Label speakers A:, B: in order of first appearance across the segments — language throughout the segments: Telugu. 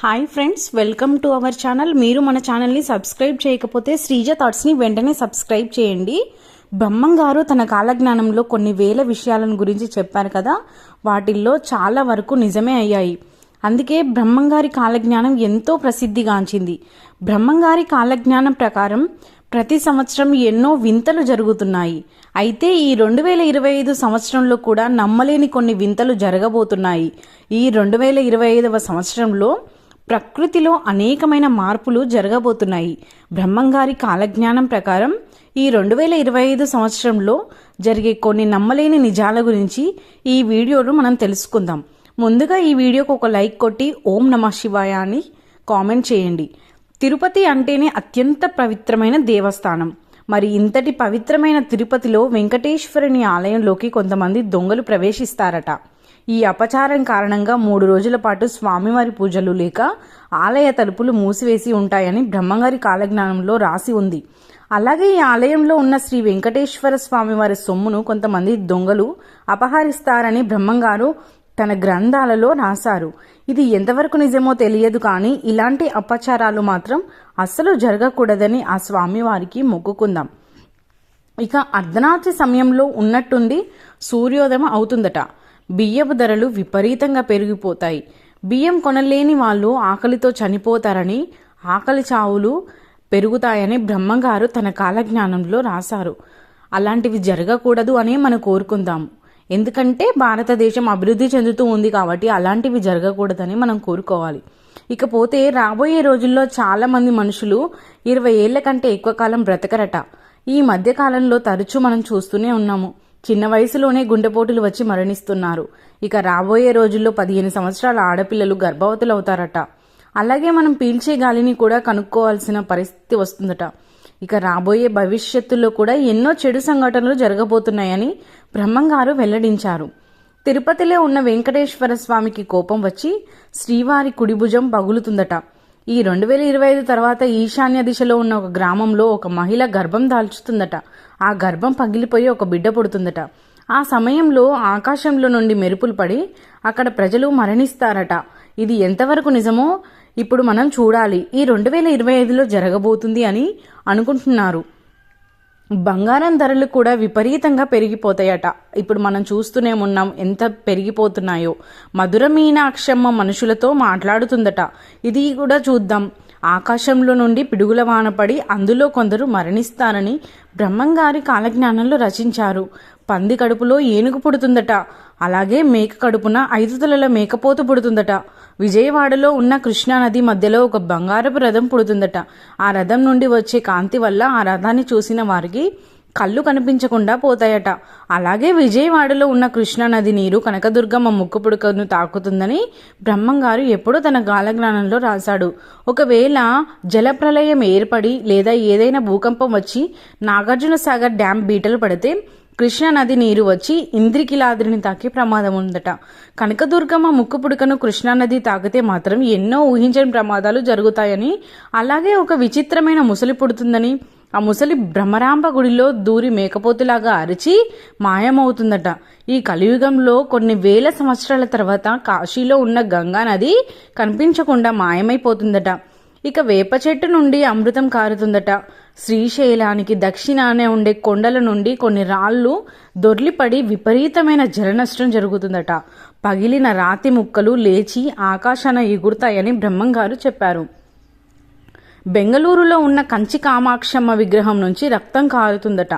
A: Hi friends welcome to our channel మీరు మన ఛానల్ని సబ్స్క్రైబ్ చేయకపోతే శ్రీజ థాట్స్ని వెంటనే సబ్స్క్రైబ్ చేయండి. బ్రహ్మం గారు తన కాలజ్ఞానంలో కొన్ని వేల విషయాలను గురించి చెప్పారు కదా వాటిల్లో చాలా వరకు నిజమే అయ్యాయి. అందుకే బ్రహ్మంగారి కాలజ్ఞానం ఎంతో ప్రసిద్ధిగాంచింది. బ్రహ్మంగారి కాలజ్ఞానం ప్రకారం ప్రతి సంవత్సరం ఎన్నో వింతలు జరుగుతున్నాయి. అయితే ఈ రెండు వేల ఇరవై ఐదు సంవత్సరంలో కూడా నమ్మలేని కొన్ని వింతలు జరగబోతున్నాయి. ఈ రెండు వేల ఇరవై ఐదవ సంవత్సరంలో ప్రకృతిలో అనేకమైన మార్పులు జరగబోతున్నాయి. బ్రహ్మంగారి కాలజ్ఞానం ప్రకారం ఈ రెండు వేల ఇరవై ఐదు సంవత్సరంలో జరిగే కొన్ని నమ్మలేని నిజాల గురించి ఈ వీడియోను మనం తెలుసుకుందాం. ముందుగా ఈ వీడియోకు ఒక లైక్ కొట్టి ఓం నమ శివాయ అని కామెంట్ చేయండి. తిరుపతి అంటేనే అత్యంత పవిత్రమైన దేవస్థానం. మరి ఇంతటి పవిత్రమైన తిరుపతిలో వెంకటేశ్వరుని ఆలయంలోకి కొంతమంది దొంగలు ప్రవేశిస్తారట. ఈ అపచారం కారణంగా మూడు రోజుల పాటు స్వామివారి పూజలు లేక ఆలయ తలుపులు మూసివేసి ఉంటాయని బ్రహ్మంగారి కాలజ్ఞానంలో రాసి ఉంది. అలాగే ఈ ఆలయంలో ఉన్న శ్రీ వెంకటేశ్వర స్వామివారి సొమ్మును కొంతమంది దొంగలు అపహరిస్తారని బ్రహ్మంగారు తన గ్రంథాలలో రాశారు. ఇది ఎంతవరకు నిజమో తెలియదు కానీ ఇలాంటి అపచారాలు మాత్రం అస్సలు జరగకూడదని ఆ స్వామివారికి మొక్కుకుందాం. ఇక అర్ధరాత్రి సమయంలో ఉన్నట్టుండి సూర్యోదయం అవుతుందట. బియ్యపు ధరలు విపరీతంగా పెరిగిపోతాయి. బియ్యం కొనలేని వాళ్ళు ఆకలితో చనిపోతారని ఆకలి చావులు పెరుగుతాయని బ్రహ్మగారు తన కాలజ్ఞానంలో రాశారు. అలాంటివి జరగకూడదు అని మనం కోరుకుందాం. ఎందుకంటే భారతదేశం అభివృద్ధి చెందుతూ ఉంది కాబట్టి అలాంటివి జరగకూడదని మనం కోరుకోవాలి. ఇకపోతే రాబోయే రోజుల్లో చాలామంది మనుషులు ఇరవై ఏళ్ళ కంటే ఎక్కువ కాలం బ్రతకరట. ఈ మధ్యకాలంలో తరచూ మనం చూస్తూనే ఉన్నాము. చిన్న వయసులోనే గుండెపోటులు వచ్చి మరణిస్తున్నారు. ఇక రాబోయే రోజుల్లో పదిహేను సంవత్సరాల ఆడపిల్లలు గర్భవతులు అవుతారట అలాగే మనం పీల్చే గాలిని కూడా కనుక్కోవాల్సిన పరిస్థితి వస్తుందట. ఇక రాబోయే భవిష్యత్తులో కూడా ఎన్నో చెడు సంఘటనలు జరగబోతున్నాయని బ్రహ్మంగారు వెల్లడించారు. తిరుపతిలో ఉన్న వెంకటేశ్వర స్వామికి కోపం వచ్చి శ్రీవారి కుడిభుజం పగులుతుందట. ఈ రెండు వేల ఇరవై ఐదు తర్వాత ఈశాన్య దిశలో ఉన్న ఒక గ్రామంలో ఒక మహిళ గర్భం దాల్చుతుందట. ఆ గర్భం పగిలిపోయి ఒక బిడ్డ పుడుతుందట. ఆ సమయంలో ఆకాశంలో నుండి మెరుపులు పడి అక్కడ ప్రజలు మరణిస్తారట. ఇది ఎంతవరకు నిజమో ఇప్పుడు మనం చూడాలి. ఈ రెండు వేల ఇరవై ఐదులో జరగబోతుంది అని అనుకుంటున్నారు. బంగారం ధరలు కూడా విపరీతంగా పెరిగిపోతాయట. ఇప్పుడు మనం చూస్తూనే ఉన్నాం ఎంత పెరిగిపోతున్నాయో. మధుర మీనాక్షమ్మ మనుషులతో మాట్లాడుతుందట. ఇది కూడా చూద్దాం. ఆకాశంలో నుండి పిడుగుల వానపడి అందులో కొందరు మరణిస్తారని బ్రహ్మంగారి కాలజ్ఞానంలో రచించారు. పంది కడుపులో ఏనుగు పుడుతుందట. అలాగే మేక కడుపున ఐదు తలల మేకపోతు పుడుతుందట. విజయవాడలో ఉన్న కృష్ణానది మధ్యలో ఒక బంగారపు రథం పుడుతుందట. ఆ రథం నుండి వచ్చే కాంతి వల్ల ఆ రథాన్ని చూసిన వారికి కళ్ళు కనిపించకుండా పోతాయట. అలాగే విజయవాడలో ఉన్న కృష్ణానది నీరు కనకదుర్గమ్మ ముక్కు పుడకను తాకుతుందని బ్రహ్మంగారు ఎప్పుడో తన గాలజ్ఞానంలో రాశాడు. ఒకవేళ జలప్రలయం ఏర్పడి లేదా ఏదైనా భూకంపం వచ్చి నాగార్జున సాగర్ డ్యాం బీటలు పడితే కృష్ణానది నీరు వచ్చి ఇంద్రికిలాద్రిని తాకే ప్రమాదం ఉందట. కనకదుర్గమ్మ ముక్కు పుడకను కృష్ణానది తాకితే మాత్రం ఎన్నో ఊహించని ప్రమాదాలు జరుగుతాయని అలాగే ఒక విచిత్రమైన ముసలి పుడుతుందని ఆ ముసలి బ్రహ్మరాంబ గుడిలో దూరి మేకపోతులాగా అరిచి మాయమవుతుందట. ఈ కలియుగంలో కొన్ని వేల సంవత్సరాల తర్వాత కాశీలో ఉన్న గంగా నది కనిపించకుండా మాయమైపోతుందట. ఇక వేప చెట్టు నుండి అమృతం కారుతుందట. శ్రీశైలానికి దక్షిణానే ఉండే కొండల నుండి కొన్ని రాళ్ళు దొర్లిపడి విపరీతమైన జలనష్టం జరుగుతుందట. పగిలిన రాతి ముక్కలు లేచి ఆకాశాన ఎగురుతాయని బ్రహ్మంగారు చెప్పారు. బెంగళూరులో ఉన్న కంచి కామాక్షమ్మ విగ్రహం నుంచి రక్తం కారుతుందట.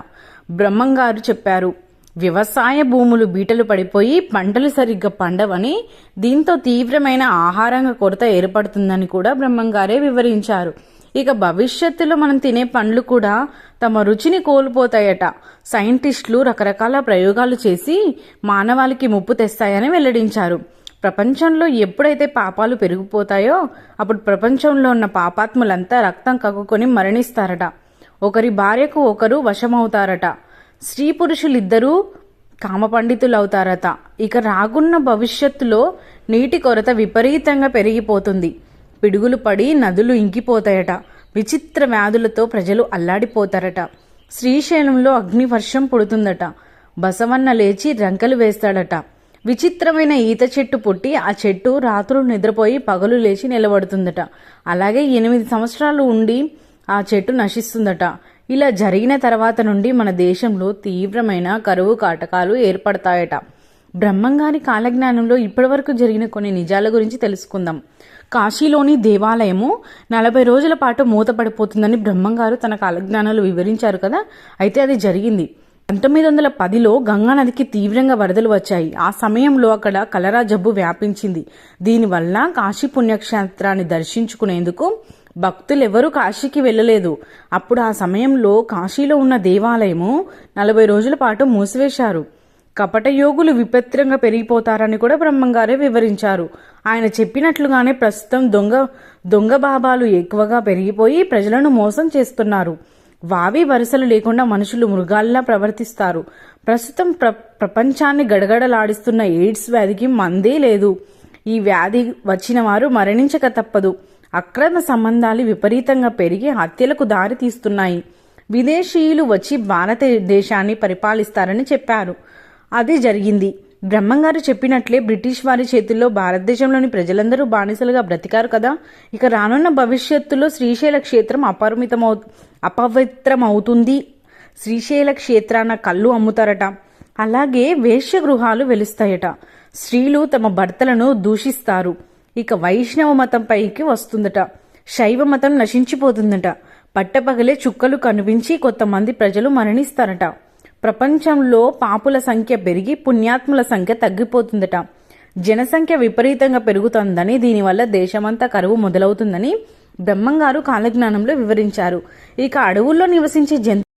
A: బ్రహ్మంగారు చెప్పారు. వ్యవసాయ భూములు బీటలు పడిపోయి పంటలు సరిగ్గా పండవని దీంతో తీవ్రమైన ఆహారంగా కొరత ఏర్పడుతుందని కూడా బ్రహ్మంగారే వివరించారు. ఇక భవిష్యత్తులో మనం తినే పండ్లు కూడా తమ రుచిని కోల్పోతాయట. సైంటిస్టులు రకరకాల ప్రయోగాలు చేసి మానవాళికి ముప్పు తెస్తాయని వెల్లడించారు. ప్రపంచంలో ఎప్పుడైతే పాపాలు పెరిగిపోతాయో అప్పుడు ప్రపంచంలో ఉన్న పాపాత్ములంతా రక్తం కక్కుకొని మరణిస్తారట. ఒకరి భార్యకు ఒకరు వశమవుతారట. స్త్రీ పురుషులిద్దరూ కామపండితులు అవుతారట ఇక రాగున్న భవిష్యత్తులో నీటి కొరత విపరీతంగా పెరిగిపోతుంది. పిడుగులు పడి నదులు ఇంకిపోతాయట. విచిత్ర వ్యాధులతో ప్రజలు అల్లాడిపోతారట. శ్రీశైలంలో అగ్నివర్షం పుడుతుందట. బసవన్న లేచి రంకలు వేస్తాడట. విచిత్రమైన ఈత చెట్టు పుట్టి ఆ చెట్టు రాత్రులు నిద్రపోయి పగలు లేచి నిలబడుతుందట. అలాగే ఎనిమిది సంవత్సరాలు ఉండి ఆ చెట్టు నశిస్తుందట. ఇలా జరిగిన తర్వాత నుండి మన దేశంలో తీవ్రమైన కరువు కాటకాలు ఏర్పడతాయట. బ్రహ్మంగారి కాలజ్ఞానంలో ఇప్పటివరకు జరిగిన కొన్ని నిజాల గురించి తెలుసుకుందాం. కాశీలోని దేవాలయము నలభై రోజుల పాటు మూతపడిపోతుందని బ్రహ్మంగారు తన కాలజ్ఞానాలు వివరించారు కదా? అయితే అది జరిగింది. పంతొమ్మిది వందల పదిలో గంగానదికి తీవ్రంగా వరదలు వచ్చాయి. ఆ సమయంలో అక్కడ కలరా జబ్బు వ్యాపించింది. దీనివల్ల కాశీ పుణ్యక్షేత్రాన్ని దర్శించుకునేందుకు భక్తులెవరూ కాశీకి వెళ్ళలేదు. అప్పుడు ఆ సమయంలో కాశీలో ఉన్న దేవాలయము నలభై రోజుల పాటు మూసివేశారు. కపటయోగులు విపత్రంగా పెరిగిపోతారని కూడా బ్రహ్మంగారే వివరించారు. ఆయన చెప్పినట్లుగానే ప్రస్తుతం దొంగ దొంగ బాబాలు ఎక్కువగా పెరిగిపోయి ప్రజలను మోసం చేస్తున్నారు. వావి వరుసలు లేకుండా మనుషులు మృగాల్లా ప్రవర్తిస్తారు. ప్రస్తుతం ప్ర ప్రపంచాన్ని గడగడలాడిస్తున్న ఎయిడ్స్ వ్యాధికి మందే లేదు. ఈ వ్యాధి వచ్చిన వారు మరణించక తప్పదు. అక్రమ సంబంధాలు విపరీతంగా పెరిగి హత్యలకు దారి తీస్తున్నాయి. విదేశీయులు వచ్చి భారతదేశాన్ని పరిపాలిస్తారని చెప్పారు. అది జరిగింది. బ్రహ్మంగారు చెప్పినట్లే బ్రిటిష్ వారి చేతుల్లో భారతదేశంలోని ప్రజలందరూ బానిసలుగా బ్రతికారు కదా. ఇక రానున్న భవిష్యత్తులో శ్రీశైల క్షేత్రం అపరిమితమవు అపవిత్రమవుతుంది. శ్రీశైల క్షేత్రాన కళ్ళు అమ్ముతారట. అలాగే వేశ్య గృహాలు వెలుస్తాయట. స్త్రీలు తమ భర్తలను దూషిస్తారు. ఇక వైష్ణవ మతం పైకి వస్తుందట. శైవ మతం నశించిపోతుందట. పట్టపగలే చుక్కలు కనిపించి కొంతమంది ప్రజలు మరణిస్తారట. ప్రపంచంలో పాపుల సంఖ్య పెరిగి పుణ్యాత్ముల సంఖ్య తగ్గిపోతుందట. జనసంఖ్య విపరీతంగా పెరుగుతుందని దీనివల్ల దేశమంతా కరువు మొదలవుతుందని బ్రహ్మంగారు కాలజ్ఞానంలో వివరించారు. ఇక అడవుల్లో నివసించే జంతు